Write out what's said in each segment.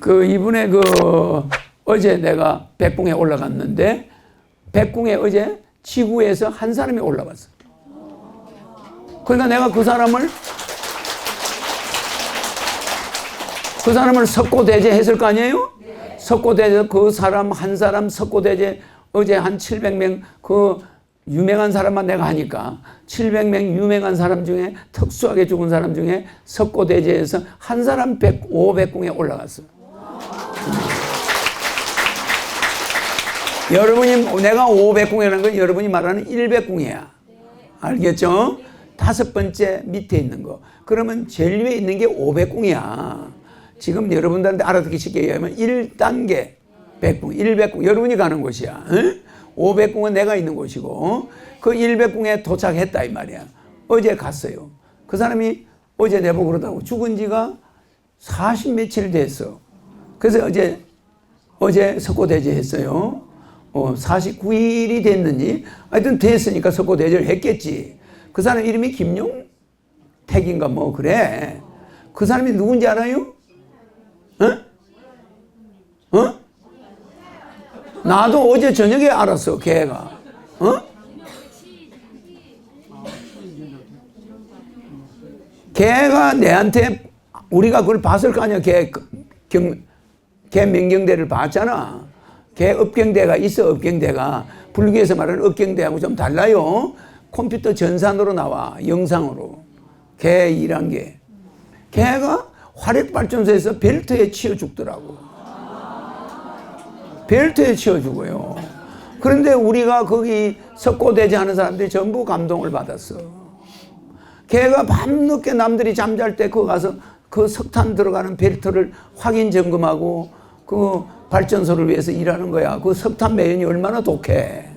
그 이분의 그 어제 내가 백궁에 올라갔는데 백궁에 어제 지구에서 한 사람이 올라갔어. 그러니까 내가 그 사람을 그 사람을 석고대제 했을 거 아니에요? 석고대제 그 사람 한 사람 석고대제 어제 한 700명 그 유명한 사람만 내가 하니까 700명 유명한 사람 중에 특수하게 죽은 사람 중에 석고대제에서 한 사람 100, 500궁에 올라갔어. 여러분이 내가 500궁이라는 건 여러분이 말하는 100궁이야. 알겠죠? 다섯 번째 밑에 있는 거. 그러면 제일 위에 있는 게 500궁이야. 지금 여러분들한테 알아듣기 쉽게 얘기하면 1단계 100궁, 100궁. 여러분이 가는 곳이야. 응? 500궁은 내가 있는 곳이고 그 100궁에 도착했다 이 말이야. 어제 갔어요. 그 사람이 어제 내보고 그러더라고. 죽은 지가 40 며칠 됐어. 그래서 어제 어제 석고대제 했어요. 어, 49일이 됐는지 하여튼 됐으니까 석고대제를 했겠지. 그 사람 이름이 김용택인가 뭐 그래. 그 사람이 누군지 알아요? 어? 어? 나도 어제 저녁에 알았어, 걔가. 어? 걔가 내한테 우리가 그걸 봤을 거 아니야. 걔 경, 걔 명경대를 봤잖아. 걔 업경대가 있어, 업경대가. 불교에서 말하는 업경대하고 좀 달라요. 컴퓨터 전산으로 나와, 영상으로. 걔 일한 게. 걔가 화력발전소에서 벨트에 치여 죽더라고. 벨트에 치여 죽어요. 그런데 우리가 거기 석고대제 하는 사람들이 전부 감동을 받았어. 걔가 밤늦게 남들이 잠잘 때 그 가서 그 석탄 들어가는 벨트를 확인 점검하고 그 발전소를 위해서 일하는 거야. 그 석탄 매연이 얼마나 독해.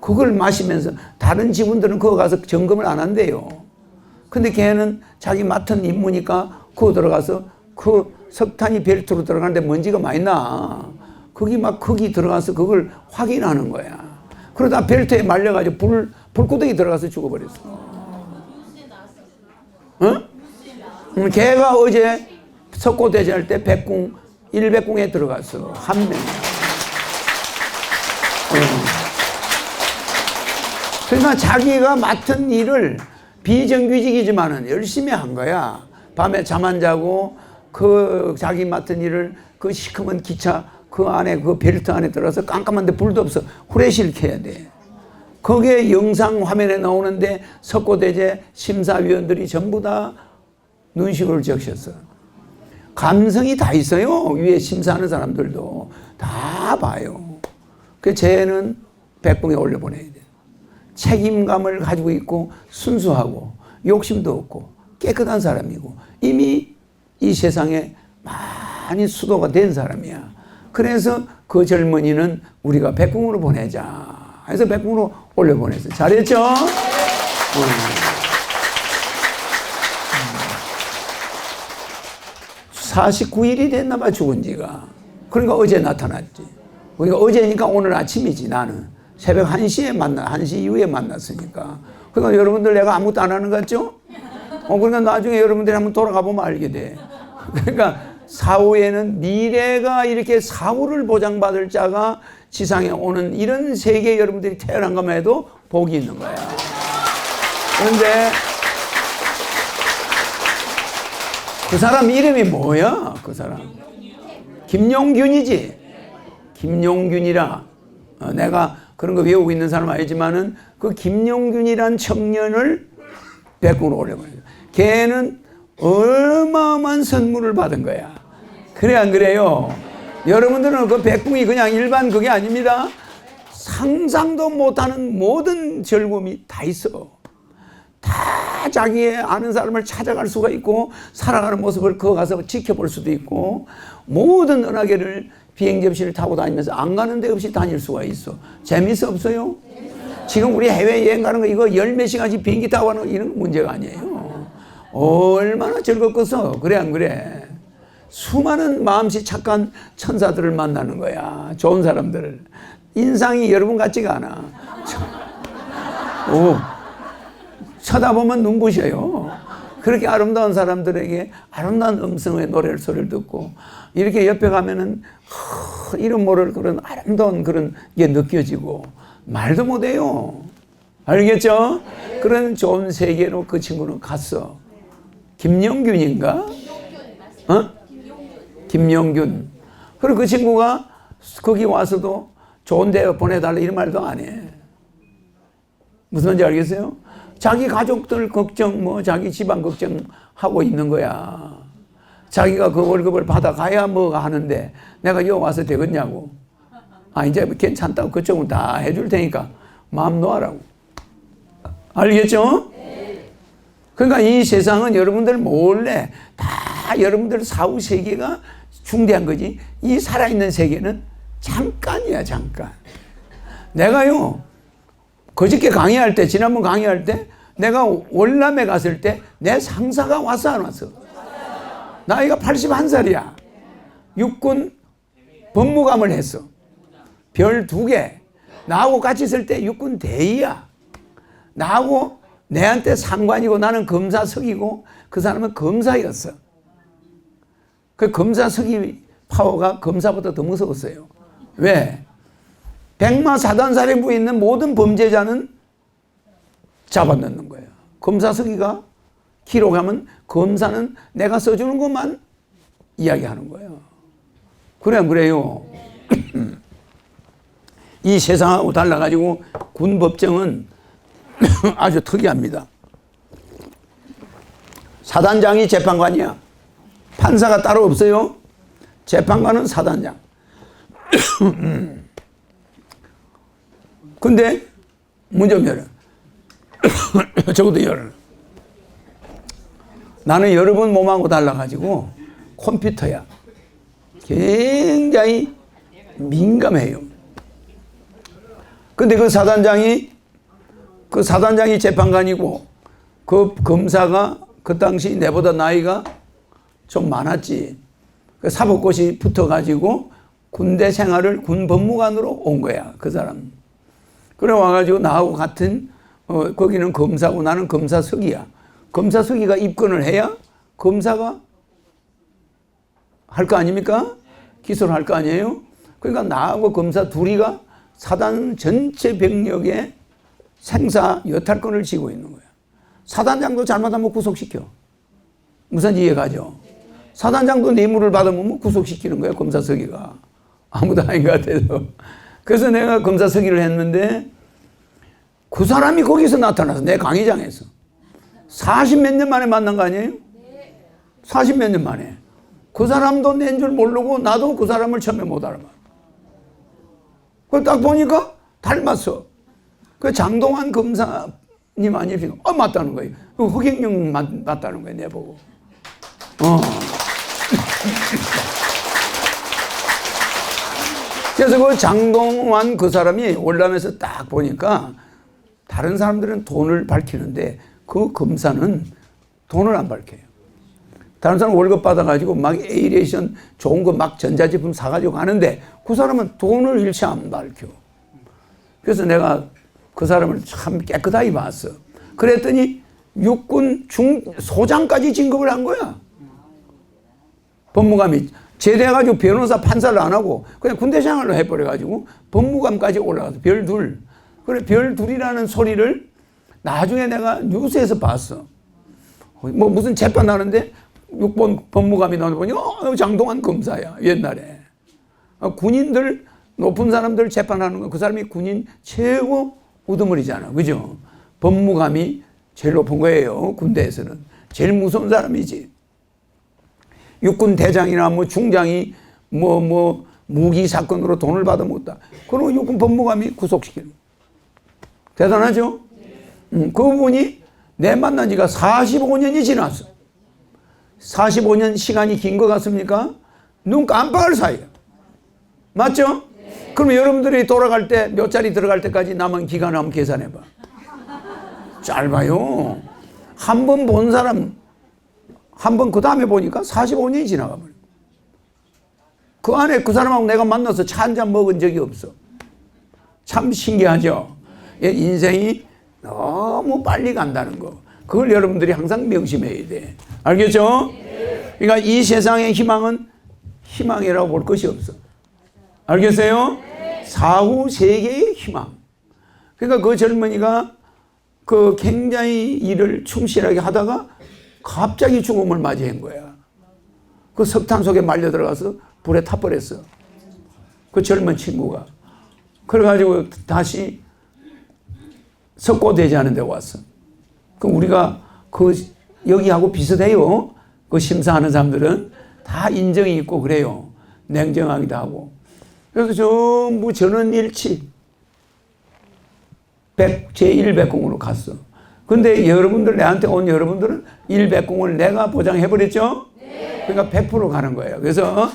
그걸 마시면서 다른 직원들은 그거 가서 점검을 안 한대요. 근데 걔는 자기 맡은 임무니까 그거 들어가서 그 석탄이 벨트로 들어가는데 먼지가 많이 나. 거기 막 거기 들어가서 그걸 확인하는 거야. 그러다 벨트에 말려가지고 불, 불구덩이 들어가서 죽어버렸어. 응? 음, 걔가 어제 석고대제 할때 백궁, 일백궁에 들어갔어. 한 명. 그러니까 자기가 맡은 일을 비정규직이지만은 열심히 한 거야. 밤에 잠 안 자고 그 자기 맡은 일을 그 시커먼 기차 그 안에 그 벨트 안에 들어서 깜깜한데 불도 없어. 후레쉬를 켜야 돼. 거기에 영상 화면에 나오는데 석고대제 심사위원들이 전부 다 눈시울을 적셨어. 감성이 다 있어요. 위에 심사하는 사람들도 다 봐요. 그 쟤는 백봉에 올려보내야 돼. 책임감을 가지고 있고 순수하고 욕심도 없고 깨끗한 사람이고 이미 이 세상에 많이 수도가 된 사람이야. 그래서 그 젊은이는 우리가 백궁으로 보내자. 해서 백궁으로 올려보냈어. 잘했죠? 어. 49일이 됐나 봐 죽은 지가. 그러니까 어제 나타났지. 그러니까 어제니까 오늘 아침이지 나는. 새벽 1시에 만나, 1시 이후에 만났으니까. 그러니까 여러분들 내가 아무것도 안 하는 것 같죠? 어, 그러니까 나중에 여러분들이 한번 돌아가 보면 알게 돼. 그러니까 사후에는 미래가 이렇게 사후를 보장받을 자가 지상에 오는 이런 세계 여러분들이 태어난 것만 해도 복이 있는 거야. 그런데 그 사람 이름이 뭐야? 그 사람. 김용균이지. 김용균이라. 어, 내가 그런 거 외우고 있는 사람 아니지만은 그 김용균이란 청년을 백군으로 올려버렸어. 걔는 어마어마한 선물을 받은 거야. 그래 안 그래요? 여러분들은 그 백궁이 그냥 일반 그게 아닙니다. 상상도 못하는 모든 즐거움이 다 있어. 다 자기의 아는 사람을 찾아갈 수가 있고 살아가는 모습을 거 가서 지켜볼 수도 있고 모든 은하계를 비행 접시를 타고 다니면서 안 가는 데 없이 다닐 수가 있어. 재밌어 없어요? 지금 우리 해외 여행 가는 거 이거 열 몇 시간씩 비행기 타고 가는 거 이런 문제가 아니에요. 얼마나 즐겁겠어. 그래 안 그래? 수많은 마음씨 착한 천사들을 만나는 거야. 좋은 사람들을. 인상이 여러분 같지가 않아. 오. 쳐다보면 눈부셔요. 그렇게 아름다운 사람들에게 아름다운 음성의 노래를 소리를 듣고 이렇게 옆에 가면은 하, 이름 모를 그런 아름다운 그런 게 느껴지고 말도 못해요. 알겠죠? 그런 좋은 세계로 그 친구는 갔어. 김영균인가? 어? 김영균. 그리고 그 친구가 거기 와서도 좋은 데 보내달라 이런 말도 안 해. 무슨 말인지 알겠어요? 자기 가족들 걱정, 뭐 자기 집안 걱정하고 있는 거야. 자기가 그 월급을 받아가야 뭐가 하는데 내가 여기 와서 되겠냐고. 아, 이제 괜찮다고 그쪽은 다 해줄 테니까 마음 놓아라고. 알겠죠? 그러니까 이 세상은 여러분들 몰래 다 여러분들 사후 세계가 중대한 거지. 이 살아있는 세계는 잠깐이야, 잠깐. 내가요, 그저께 강의할 때, 지난번 강의할 때, 내가 월남에 갔을 때, 내 상사가 왔어, 안 왔어? 나이가 81살이야. 육군 법무감을 했어. 별 두 개. 나하고 같이 있을 때 육군 대위야. 나하고 내한테 상관이고 나는 검사석이고 그 사람은 검사였어. 그 검사석이 파워가 검사보다 더 무서웠어요. 왜? 백마 사단 사령부에 있는 모든 범죄자는 잡아넣는 거예요. 검사석이가 기록하면 검사는 내가 써주는 것만 이야기하는 거예요. 그래 안 그래요? 이 세상하고 달라가지고 군 법정은 아주 특이합니다. 사단장이 재판관이야. 판사가 따로 없어요. 재판관은 사단장. 근데 문좀 열어. 적어도 열어. 나는 여러분 몸하고 달라가지고 컴퓨터야. 굉장히 민감해요. 근데 그 사단장이 그 사단장이 재판관이고 그 검사가 그 당시 내보다 나이가 좀 많았지. 그 사법고시 붙어가지고 군대 생활을 군 법무관으로 온 거야. 그 사람. 그래 와가지고 나하고 같은 어, 거기는 검사고 나는 검사석이야. 검사석이가 입건을 해야 검사가 할 거 아닙니까? 기소를 할 거 아니에요? 그러니까 나하고 검사 둘이가 사단 전체 병력의 생사 여탈권을 쥐고 있는 거야. 사단장도 잘못하면 구속시켜. 무슨 이해가죠? 사단장도 뇌물을 받으면 뭐 구속시키는 거야, 검사석이가. 아무도 아닌 것 같아서. 그래서 내가 검사석이를 했는데 그 사람이 거기서 나타나서 내 강의장에서 40 몇 년 만에 만난 거 아니에요? 40 몇 년 만에. 그 사람도 낸 줄 모르고 나도 그 사람을 처음에 못 알아봐. 그딱 보니까 닮았어. 그 장동환 검사님 아니십니까? 어, 맞다는 거예요. 그 허경영 맞, 맞다는 거예요, 내보고. 어. 그래서 그 장동환 그 사람이 월남에서 딱 보니까 다른 사람들은 돈을 밝히는데 그 검사는 돈을 안 밝혀요. 다른 사람 월급 받아가지고 막 에이레이션 좋은 거 막 전자제품 사가지고 가는데 그 사람은 돈을 일체 안 밝혀. 그래서 내가 그 사람을 참 깨끗하게 봤어. 그랬더니 육군 중 소장까지 진급을 한 거야. 법무감이 제대해가지고 변호사 판사를 안 하고 그냥 군대 생활로 해버려가지고 법무감까지 올라가서 별 둘. 그래 별 둘이라는 소리를 나중에 내가 뉴스에서 봤어. 뭐 무슨 재판 하는데 6번 법무감이 나오는 보니 어, 장동환 검사야 옛날에. 어, 군인들 높은 사람들 재판하는 거 그 사람이 군인 최고 우두머리잖아. 그죠? 법무감이 제일 높은 거예요 군대에서는. 제일 무서운 사람이지 육군 대장이나 뭐 중장이 뭐뭐 무기 사건으로 돈을 받아 먹었다 그럼 육군 법무감이 구속시키는 대단하죠 음, 그분이 내 만난 지가 45년이 지났어 45년 시간이 긴 것 같습니까? 눈 깜빡할 사이야. 맞죠? 그러면 여러분들이 돌아갈 때 몇 자리 들어갈 때까지 남은 기간을 한번 계산해 봐. 짧아요. 한 번 본 사람 한 번 그 다음에 보니까 45년이 지나가 버려. 그 안에 그 사람하고 내가 만나서 차 한 잔 먹은 적이 없어. 참 신기하죠? 예, 인생이 너무 빨리 간다는 거. 그걸 여러분들이 항상 명심해야 돼. 알겠죠? 그러니까 이 세상의 희망은 희망이라고 볼 것이 없어. 알겠어요? 사후 세계의 희망. 그러니까 그 젊은이가 그 굉장히 일을 충실하게 하다가 갑자기 죽음을 맞이한 거야. 그 석탄 속에 말려 들어가서 불에 타버렸어. 그 젊은 친구가. 그래가지고 다시 석고되지 데 왔어. 그 우리가 그 여기하고 비슷해요. 그 심사하는 사람들은 다 인정이 있고 그래요. 냉정하기도 하고. 그래서 전부 전원일치. 백, 제1백공으로 갔어. 근데 여러분들, 내한테 온 여러분들은 1백공을 내가 보장해버렸죠? 그러니까 100% 가는 거예요. 그래서, 음.